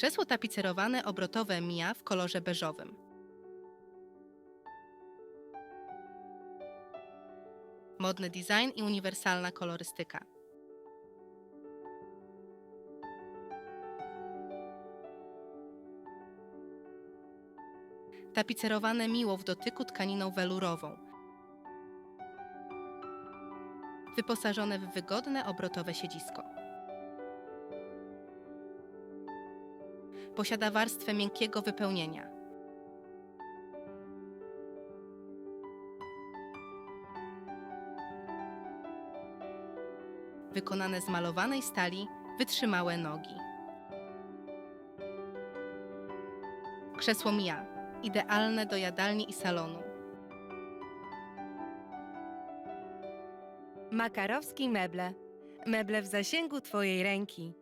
Krzesło tapicerowane obrotowe Mia w kolorze beżowym. Modny design i uniwersalna kolorystyka. Tapicerowane miło w dotyku tkaniną welurową. Wyposażone w wygodne obrotowe siedzisko. Posiada warstwę miękkiego wypełnienia. Wykonane z malowanej stali, wytrzymałe nogi. Krzesło Mia, idealne do jadalni i salonu. Makarowski Meble. Meble w zasięgu Twojej ręki.